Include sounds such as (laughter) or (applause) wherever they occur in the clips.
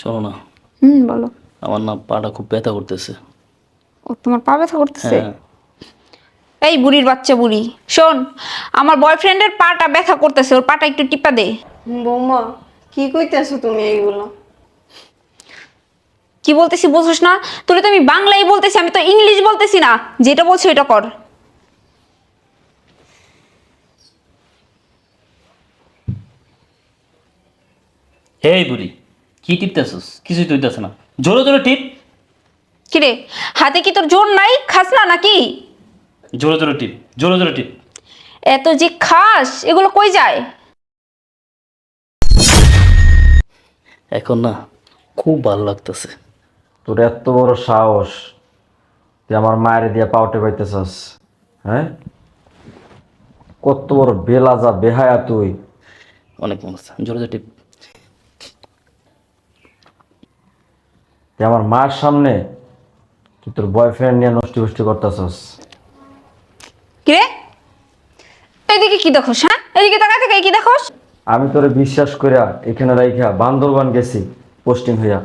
শোনো না। হুম বলো। আমার না পাটা খুব ব্যথা করতেছে। ও তোমার পা ব্যথা করতেছে? হ্যাঁ। এই বুড়ির বাচ্চা বুড়ি শোন আমার বয়ফ্রেন্ডের পাটা ব্যথা করতেছে ওর পাটা একটু টিপা দে। বৌমা কি কইতেছো তুমি এইগুলো? কি বলতেছি বুঝোস না? তোরে তো আমি বাংলাই বলতেছি আমি তো ইংলিশ বলতেছি না। যেটা বলছো এটা কর। এই বুড়ি কি টিপতেছস? কিছুই তো হইতেছে না। জোরে জোরে টিপ। কিরে? হাতে কি তোর জোর নাই? খাস না নাকি? জোরে জোরে টিপ জোরে জোরে টিপ। এত যে খাস এগুলো কই যায়? এখন না খুব ভালো লাগতেছে। তোর এত বড় সাহস তুই আমার মায়ের দিয়া পাউটে পাইতেছস হ্যাঁ? কত বড় বেলাজা বেহায়া তুই। অনেক মনে হচ্ছে জোরে জোরে টিপ। তুই আমার মায়ের সামনে তুই তোর বয়ফ্রেন্ড নিয়ে নষ্টি ফষ্টি করতেছস? কিরে এদিকে কি দেখোস হ্যাঁ? এদিকে তাকা থেকে কি দেখোস? আমি তোরে বিশ্বাস করিয়া এখানে রাইখা বান্দরবান গেছি পোস্টিং হইয়া।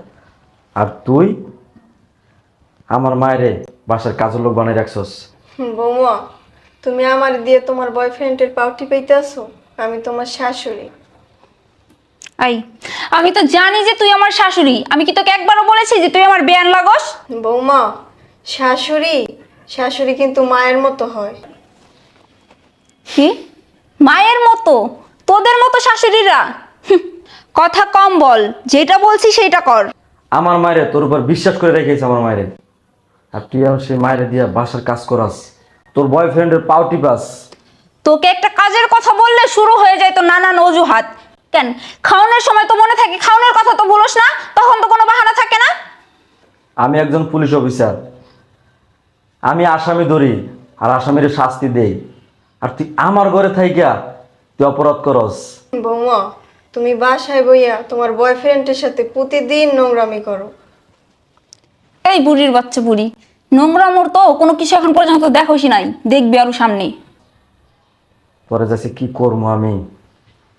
আর তুই আমার মায়েরে বাসার কাজের লোক বানাই রাখছস। বৌমা তুমি আমার দিয়ে তোমার বয়ফ্রেন্ডের পাউটি পাইতেছো আমি তোমার শাশুড়ি। আই আমি তো জানি যে তুই আমার শাশুড়ি। আমি কি তোকে একবারও বলেছি যে তুই আমার বেয়ান লাগস? বৌমা শাশুড়ি শাশুড়ি কিন্তু মায়ের মতো হয়। কি? মায়ের মতো? তোদের মতো শাশুড়িরা? হুঁ, কথা কম বল যেটা বলছি সেটা কর। আমার মায়েরে তোর উপর বিশ্বাস করে রেখেছে আমার মায়েরে। আর তুই আমার সেই মায়েরে দিয়া বাসার কাজ করাস তোর বয়ফ্রেন্ডের পাউটি পাস তোকে একটা কাজের কথা বললে শুরু হয়ে যায় তো নানান অজুহাত। কেন? খাওয়ানোর সময় তো মনে থাকে খাওয়ানোর কথা তো বলোস না তখন তো কোনো বাহানা থাকে না। আমি একজন পুলিশ অফিসার। আমি আসামি ধরি আর আসামির শাস্তি দেই। আর তুই আমার ঘরে থাইকা তুই অপরাধ করস। বৌমা তুমি বাসায় বইয়া তোমার বয়ফ্রেন্ডের সাথে প্রতিদিন নোংরামি করো। এই বুড়ির বাচ্চা বুড়ি নোংরা মোর তো কোনো কিছু এখন পর্যন্ত দেখোসই নাই দেখবি আরও সামনে। পরে যাচ্ছে কি করব আমি?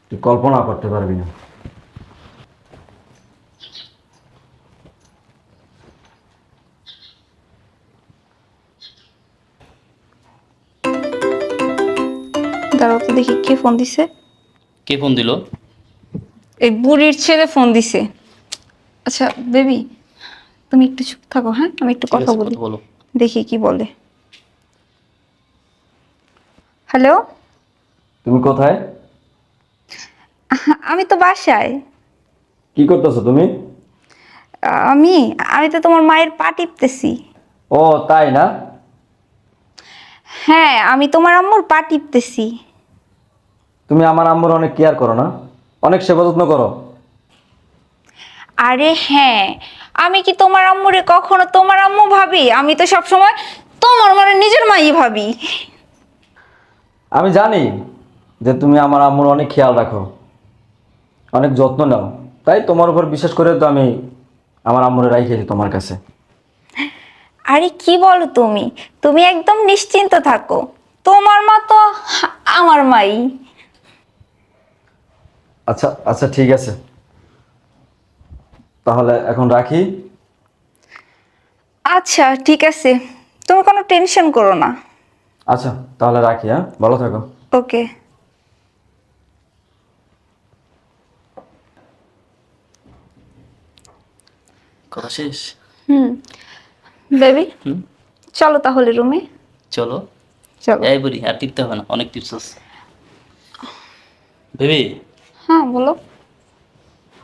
তুই কল্পনা করতে পারবি না। দাঁড়াও তো দেখি কে ফোন দিছে। কে ফোন দিল? এই বুড়ির ছেলে ফোন দিছে। আচ্ছা বেবি তুমি একটু চুপ থাকো হ্যাঁ? আমি একটু কথা বলো। দেখি কি বলে। হ্যালো তুমি কোথায়? (laughs) আমি তো বাসায়। কি করতেছো তুমি? আমি আমি তো তোমার মায়ের পা টিপতেছি। ও তাই না? হ্যাঁ আমি তোমার আম্মুর পা টিপতেছি। তুমি আমার আম্মুর অনেক কেয়ার করো না? অনেক সেবা যত্ন করো? আরে হ্যাঁ আমি কি তোমার আম্মুরে কখনো তোমার আম্মু ভাবি? আমি তো সব সময় তোমার মানে নিজের মাই ভাবি। আমি জানি যে তুমি আমার আম্মুর অনেক খেয়াল রাখো। অনেক যত্ন নাও। তাই তোমার উপর বিশেষ করে তো আমি আমার আম্মুরে রাখিয়েছি তোমার কাছে। আরে কি বলো তুমি? তুমি একদম নিশ্চিন্ত থাকো। তোমার মা তো আমার মাই। আচ্ছা আচ্ছা ঠিক আছে। তাহলে এখন রাখি। আচ্ছা ঠিক আছে। তুমি কোনো টেনশন করো না। আচ্ছা তাহলে রাখি হ্যাঁ? ভালো থাকো। ওকে। কথা শেষ? হুম। বেবি? চলো তাহলে রুমে। চলো। চলো। এই বুড়ি আর টিপতে হবে না অনেক টিপস ভেবে হ্যাঁ বলো।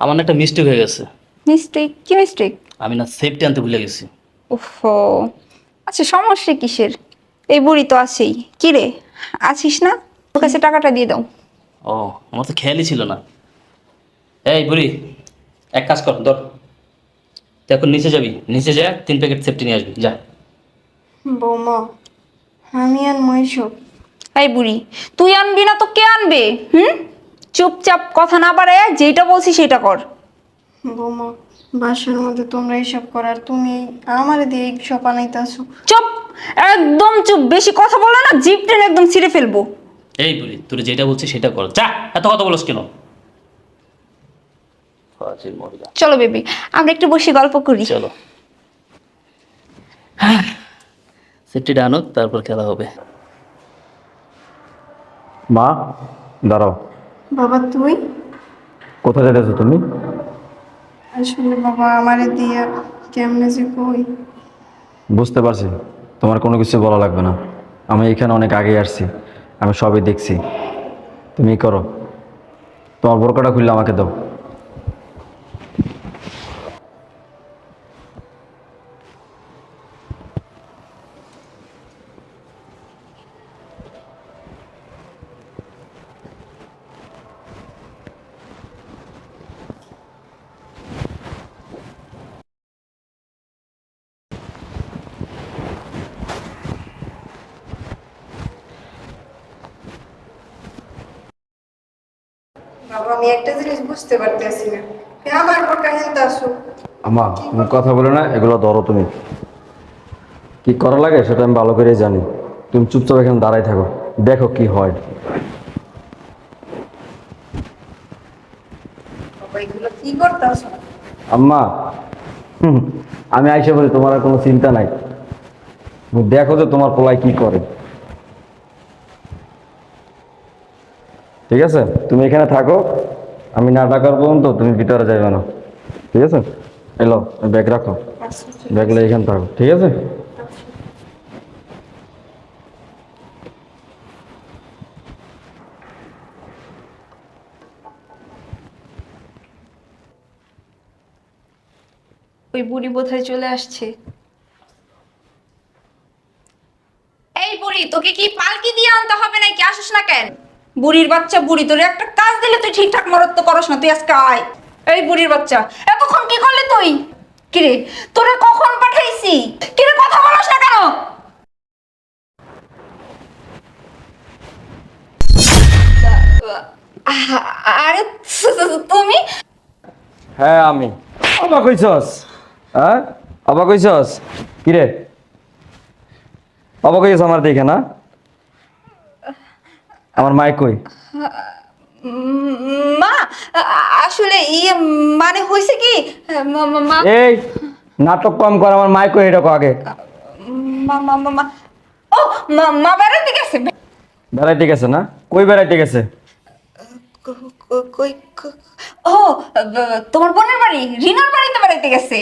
আমার একটা মিস্টেক হয়ে গেছে। মিস্টেক কি মিস্টেক আমি না সেফটি আনতে ভুলে গেছি। ওহো আচ্ছা সমস্যা কিসের? এই বুড়ি তো আছেই। কি রে? আছিস না? ওর কাছে টাকাটা দিয়ে দাও। ও আমার তো খেয়ালই ছিল না। এই বুড়ি এক কাজ কর ধর। তুই এখন নিচে যাবি নিচে যা তিন প্যাকেট সেফটি নিয়ে আসবি যা। বৌমা আমি আর মহিষব এই বুড়ি তুই আনবি না তো কে আনবে? হুম? চুপচাপ কথা না পারে যেটা বলছি সেটা কর। বৌমা বাসার মধ্যে তোমরা এইসব করার তুমি আমার দিয়ে এইসব আনাইতেছো চুপ! একদম চুপ! বেশি কথা বলে না জিপ টেনে একদম ছিঁড়ে ফেলব। এই বুড়ি তোর যেটা বলছিস সেটা কর যা। এত কথা বলস কেন? মহিলা। চলো বেবি আমরা একটু বসে গল্প করি। চলো। তারপর খেলা হবে। মা দাঁড়াও। বাবা তুই? কোথায় যেতেছো তুমি? আসলে বাবা আমারে দিয়ে কেমনে যে কই? বুঝতে পারছি তোমার কোনো কিছু বলা লাগবে না। আমি এখানে অনেক আগে আসছি আমি সবই দেখছি। তুমি করো। তোমার বোরকাটা খুললে আমাকে দাও। বাবা আমি একটা জিনিস বুঝতে পারতেছি না। আমার পর হেলতে আসো? আমা কথা বলে না এগুলো ধরো তুমি। কি করা লাগে সেটা আমি ভালো করে জানি। তুমি চুপচাপ এখানে দাঁড়াই থাকো দেখো কি হয়। কি আম্মা আমি আইসা বলি তোমার আর কোনো চিন্তা নাই। দেখো যে তোমার পোলায় কি করে। ঠিক আছে? তুমি এখানে থাকো। আমি না ডাকার পর্যন্ত তুমি ভিতরে যাবে না। ঠিক আছে? এলো ব্যাগ রাখো। ব্যাগলে এখানে থাকো। ঠিক আছে? ওই বুড়ি বোধহয় চলে আসছে। এই বুড়ি তোকে কি পালকি দিয়ে আনতে হবে নাকি? আসিস না কেন? বুড়ির বাচ্চা, বুড়ি, তোর একটা কাজ দিলে তুই ঠিকঠাক মরত্ব করস না, তুই আজকে আয়। এই বুড়ির বাচ্চা, এতক্ষণ কি করলি তুই? কিরে, তোরে কখন পাঠাইছি? কিরে কথা বলস না কেন? আরে, তুমি? হ্যাঁ আমি। অবাক হইছস? হ্যাঁ? অবাক হইছস? কিরে? অবাক হইছস আমার দেখে, না? আমার মাইক কই? মা আসলে ইয়ে মানে হয়েছে কি? মা- এই নাটক কম কর আমার মাইক কই এটা আগে। মা মা মা মা। ও মা মা বেড়াতে গেছে? বেড়াইতে গেছে না? কই বেড়াইতে গেছে? কই ও তোমার বোনের বাড়ি? রিনার বাড়িতে বেড়াইতে গেছে?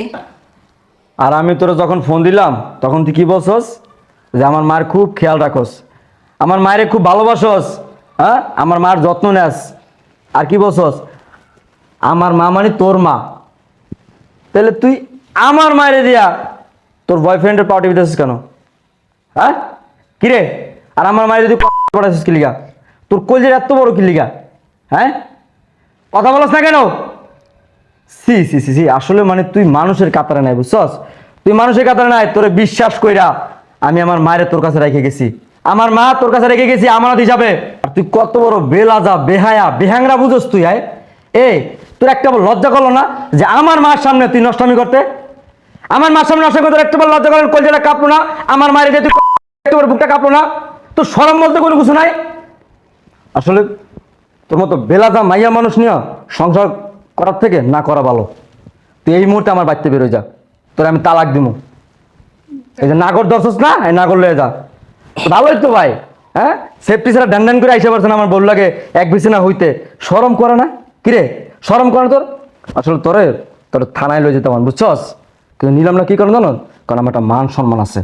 আর আমি তোরা যখন ফোন দিলাম তখন তুই কি বলছস? যে আমার মার খুব খেয়াল রাখস। আমার মায়ের খুব ভালোবাসস হ্যাঁ? আমার মার যত্ন নেস। আর কি বলছস? আমার মা মানে তোর মা। তাহলে তুই আমার মায়ের দিয়া তোর বয়ফ্রেন্ডের পার্টি দিতেছিস কেন? হ্যাঁ? কিরে আর আমার মায়ের যদি পড়াছিস কি লিগা? তোর কলজের এত বড় কি লিগা? হ্যাঁ? কথা বলস না কেন? সি সি সি সি, আসলে মানে তুই মানুষের কাতারে নাই, বুঝছস? তুই মানুষের কাতারে নাই, তোরে বিশ্বাস কইরা আমি আমার মায়ের তোর কাছে রেখে গেছি। আমার মা তোর কাছে রেখে গেছি, আমানত হিসাবে। আর তুই কত বড় বেলাজা, বেহায়া, বেহাংরা বুঝোস তুই, আয়। এ, তোর একটা লজ্জা করল না যে আমার মার সামনে তুই নষ্টামি করতে? আমার মার সামনে নষ্ট করতে একটা বার লজ্জা করেন কলজাটা কাঁপলো না? আমার মায়ের যে তুই একটা বার বুকটা কাঁপলো না? তোর সরম বলতে কোনো কিছু নাই? আসলে তোর মতো বেলাদা মাইয়া মানুষ নিয়ে সংসার করার থেকে না করা ভালো। তুই এই মুহূর্তে আমার বাড়িতে বেরোয় যা। তোর আমি তালাক দিব এই যে নাগর দর্শস না? এই নাগর লয়ে যা। ভালোই তো ভাই হ্যাঁ? সেফটি ছাড়া ড্যান ড্যান করে আইসে পারছে না আমার বল লাগে এক বিছানা হইতে। সরম করে না? কিরে সরম করে তোর? আসলে তোরে, তোর থানায় লয়ে যেতে আমার বুঝছস? কিন্তু নিলাম না কি কারণ জানো? কারণ আমার একটা মান সম্মান আছে।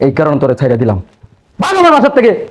এই কারণে তোরে ছাইড়া দিলাম। ভালো না বাসার থেকে।